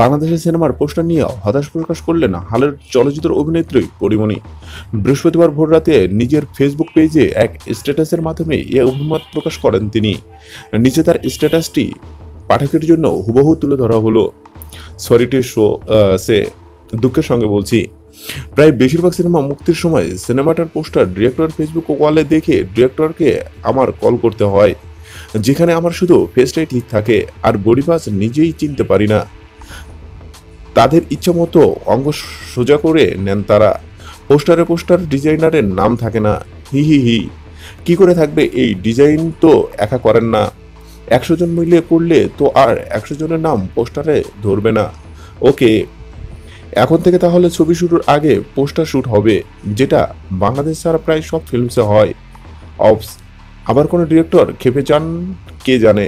বাংলাদেশের সিনেমার পোস্টার নিয়ে হতাশ প্রকাশ করলেন হালের চলচ্চিত্র অভিনেত্রী পরিমণি। বৃহস্পতিবার ভোর রাতে নিজের ফেসবুক পেজে এক স্ট্যাটাসের মাধ্যমে এ অভিমত প্রকাশ করেন তিনি। নিচে তার স্ট্যাটাসটি পাঠকের জন্য হুবহু তুলে ধরা হলো। সরি টু শো সে দুঃখের সঙ্গে বলছি। প্রায় বেশিরভাগ সিনেমা মুক্তির সময় সিনেমাটার পোস্টার ডিরেক্টর ফেসবুক ওয়ালে দেখে ডিরেক্টরকে আমার কল করতে হয়, যেখানে আমার শুধু ফেসটাই ঠিক থাকে, আর বডি নিজেই চিনতে পারি না। তাদের ইচ্ছা মতো অঙ্গ সোজা করে নেন তারা। পোস্টারে পোস্টার ডিজাইনারের নাম থাকে না। হি হি হি। কি করে থাকবে এই ডিজাইন তো একা করেন না। একশো জন মিলে করলে তো আর একশো জনের নাম পোস্টারে ধরবে না। ওকে। এখন থেকে তাহলে ছবি শুরুর আগে পোস্টার শ্যুট হবে, যেটা বাংলাদেশ ছাড়া প্রায় সব ফিল্মসে হয়। অফস আবার কোনো ডিরেক্টর খেপে যান, কে জানে?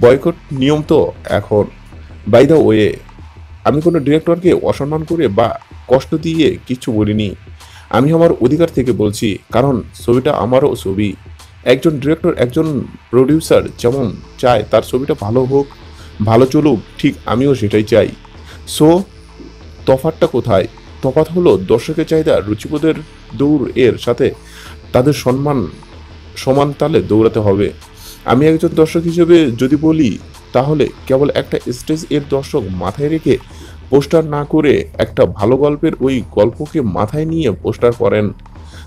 বয়কট নিয়ম তো এখন। বাই দ্য ওয়ে আমি কোনো ডিরেক্টরকে অসম্মান করে বা কষ্ট দিয়ে কিছু বলিনি। আমি আমার অধিকার থেকে বলছি, কারণ ছবিটা আমারও ছবি। একজন ডিরেক্টর একজন প্রডিউসার যেমন চায়, তার ছবিটা ভালো হোক, ভালো চলুক, ঠিক আমিও সেটাই চাই। সো তফাতটা কোথায়? তফাৎ হলো দর্শকের চাহিদা, রুচিবোধের দৌড় এর সাথে তাদের সম্মান, সমান তালে দৌড়াতে হবে। আমি একজন দর্শক হিসেবে যদি বলি তাহলে কেবল একটা স্টেজের দর্শক মাথায় রেখে পোস্টার না করে একটা ভালো গল্পের ওই গল্পকে মাথায় নিয়ে পোস্টার করেন।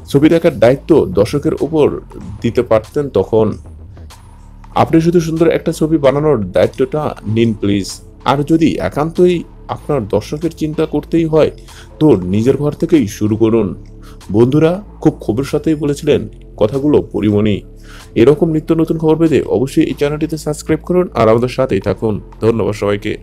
ছবি দেখার দায়িত্ব দর্শকের উপর দিতে পারতেন তখন। আপনি শুধু সুন্দর একটা ছবি বানানোর দায়িত্বটা নিন প্লিজ। আর যদি একান্তই আপনার দর্শকের চিন্তা করতেই হয়, তো নিজের ঘর থেকেই শুরু করুন। বন্ধুরা খুব খবর সাথেই বলেছিলেন কথাগুলো পরিমণি। এরকম নিত্য নতুন খবর পেতে অবশ্যই এই চ্যানেলটিতে সাবস্ক্রাইব করুন আর আমাদের সাথেই থাকুন। ধন্যবাদ সবাইকে।